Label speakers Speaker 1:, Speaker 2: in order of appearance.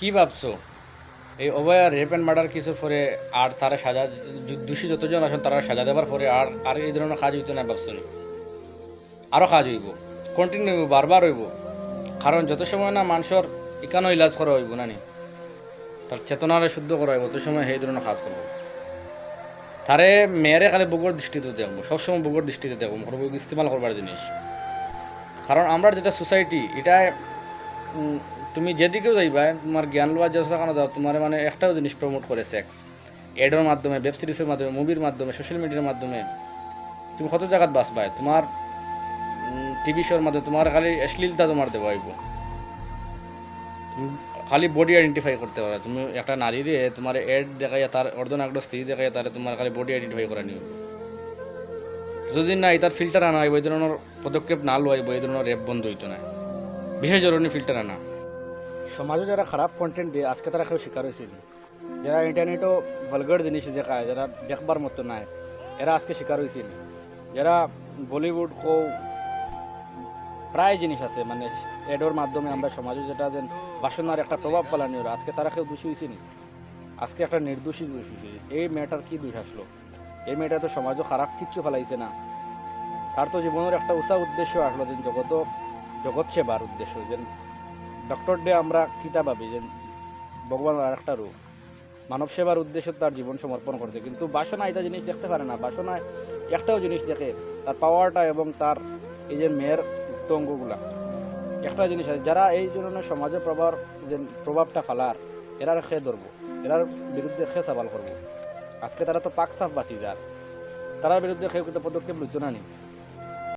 Speaker 1: কি ভাবছ? এই অভয়া রেপ অ্যান্ড মার্ডার কিছুর পরে আর তারা সাজা দোষী যতজন আছেন তারা সাজা দেওয়ার পরে আর আর এই ধরনের কাজ হইতো না, ভাবছ আরও কাজ হইব কন্টিনিউ হইব, বারবার হইব। কারণ যত সময় না মানুষের ইকানো ইলাজ করা হইব, না নি? তার চেতনারে শুদ্ধ করা হইব, তত সময় সেই ধরনের কাজ করব। তারে মেয়েরে খালি বুকর দৃষ্টিতে দেখব, সবসময় বুকর দৃষ্টিতে দেখব করব ইস্তেমাল করবার জিনিস। কারণ আমরা যেটা সোসাইটি এটা তুমি যেদিকেও যাইবা, তোমার জ্ঞান লওয়ার যে কারণে যাও, তোমার মানে একটাও জিনিস প্রমোট করে সেক্স এডের মাধ্যমে ওয়েব সিরিজের মাধ্যমে মুভির মাধ্যমে সোশ্যাল মিডিয়ার মাধ্যমে, তুমি কত জায়গাত বাঁচবা? তোমার টিভি শোর মাধ্যমে তোমার খালি অশ্লীলতা তোমার দেওয়া হইব। খালি বডি আইডেন্টিফাই করতে পারো তুমি একটা নারীরে তোমার এড দেখাইয়া তার অর্ধন একটা স্ত্রী দেখাইয়া তার তোমার খালি বডি আইডেন্টিফাই করা নিয়ে যদি না এটার ফিল্টার আনা হইব, এই ধরনের পদক্ষেপ না লওয়াইব এই ধরনের রেপ বন্ধ হইতো না। বিশেষ জরুরি ফিল্টার আনা। সমাজে যারা খারাপ কন্টেন্ট দিয়ে আজকে তারা কেউ শিকার হয়েছে যারা ইন্টারনেটও ভলগার জিনিস দেখায় যারা দেখবার মতো নাই এরা আজকে শিকার হয়েছিল যারা বলিউড কো প্রায় জিনিস আছে মানে এডোর মাধ্যমে আমরা সমাজে যেটা যেন বাসনার একটা প্রভাব ফেলানি ওরা আজকে তারা কেউ দোষী হয়েছে আজকে একটা নির্দোষী দোষ হয়েছে এই মেয়েটার কী দোষ আসলো এই মেয়েটা তো সমাজও খারাপ কিচ্ছু ফেলাইছে না তার তো জীবনের একটা উষা উদ্দেশ্য আসলো যে জগত জগৎ সেবার উদ্দেশ্য যে ডক্টর ডে আমরা কিতা ভাবি যে ভগবানের আর একটা রূপ। মানব সেবার উদ্দেশ্যে তার জীবন সমর্পণ করছে। কিন্তু বাসনা এটা জিনিস দেখতে পারে না। বাসনায় একটাও জিনিস দেখে তার পাওয়ারটা এবং তার এই যে মেয়ের উক্ত অঙ্গগুলা একটা জিনিস আছে, যারা এই ধরনের সমাজে প্রভাব, যে প্রভাবটা ফেলার, এরার খেয়ে ধরবো, এরার বিরুদ্ধে খেয়ে সবাল করব। আজকে তারা তো পাক সাফ বাঁচি যার। তারার বিরুদ্ধে কেউ কিন্তু পদক্ষেপ লইতো না নি।